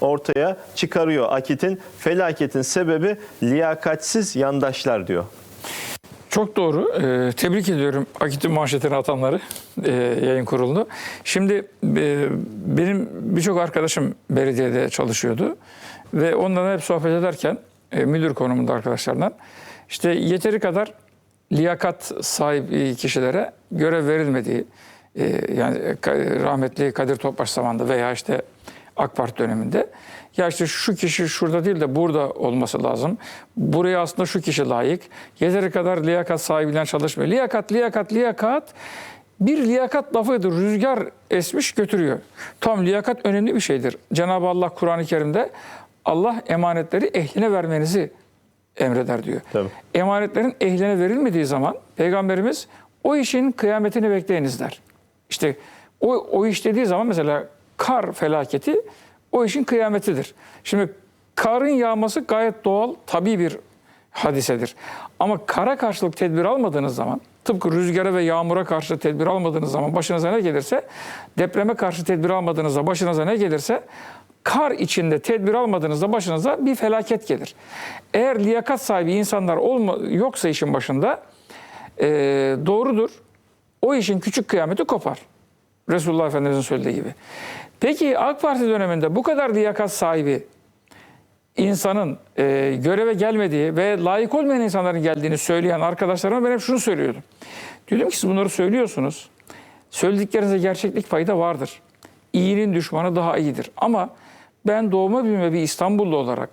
ortaya çıkarıyor. Akit'in felaketin sebebi liyakatsiz yandaşlar diyor. Çok doğru. Ee, tebrik ediyorum Akit'in manşetini atanları e, yayın kurulunu. Şimdi e, benim birçok arkadaşım belediyede çalışıyordu ve onlarla hep sohbet ederken e, müdür konumunda arkadaşlardan işte yeteri kadar liyakat sahibi kişilere görev verilmediği e, yani rahmetli Kadir Topbaş zamanında veya işte AK Parti döneminde ya işte şu kişi şurada değil de burada olması lazım. Buraya aslında şu kişi layık. Yeteri kadar liyakat sahibiyle çalışmıyor. Liyakat, liyakat, liyakat bir liyakat lafıdır. Rüzgar esmiş götürüyor. Tam liyakat önemli bir şeydir. Cenab-ı Allah Kur'an-ı Kerim'de Allah emanetleri ehline vermenizi emreder diyor. Tabii. Emanetlerin ehline verilmediği zaman Peygamberimiz o işin kıyametini bekleyiniz der. İşte o, o iş dediği zaman mesela kar felaketi o işin kıyametidir. Şimdi karın yağması gayet doğal, tabii bir hadisedir. Ama kara karşılık tedbir almadığınız zaman, tıpkı rüzgara ve yağmura karşı tedbir almadığınız zaman başınıza ne gelirse, depreme karşı tedbir almadığınızda başınıza ne gelirse, kar içinde tedbir almadığınızda başınıza bir felaket gelir. Eğer liyakat sahibi insanlar olma, yoksa işin başında, e, doğrudur. O işin küçük kıyameti kopar. Resulullah Efendimiz'in söylediği gibi. Peki AK Parti döneminde bu kadar liyakat sahibi insanın e, göreve gelmediği ve layık olmayan insanların geldiğini söyleyen arkadaşlarıma ben hep şunu söylüyordum. Diyordum ki siz bunları söylüyorsunuz. Söylediklerinize gerçeklik payı da vardır. İyinin düşmanı daha iyidir. Ama ben doğma büyüme bir İstanbullu olarak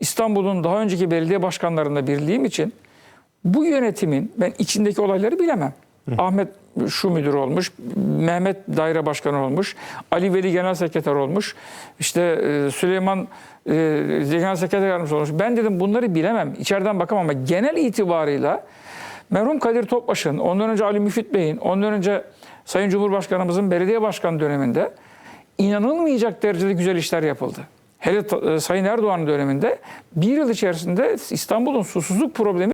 İstanbul'un daha önceki belediye başkanlarında birliğim için bu yönetimin ben içindeki olayları bilemem. Ahmet şu müdür olmuş, Mehmet daire başkanı olmuş, Ali Veli genel sekreter olmuş, işte e, Süleyman e, genel sekreter yardımcısı olmuş. Ben dedim bunları bilemem, içeriden bakamam ama genel itibarıyla merhum Kadir Topbaş'ın, ondan önce Ali Müfit Bey'in, ondan önce Sayın Cumhurbaşkanımızın belediye başkanı döneminde inanılmayacak derecede güzel işler yapıldı. Hele e, Sayın Erdoğan döneminde bir yıl içerisinde İstanbul'un susuzluk problemi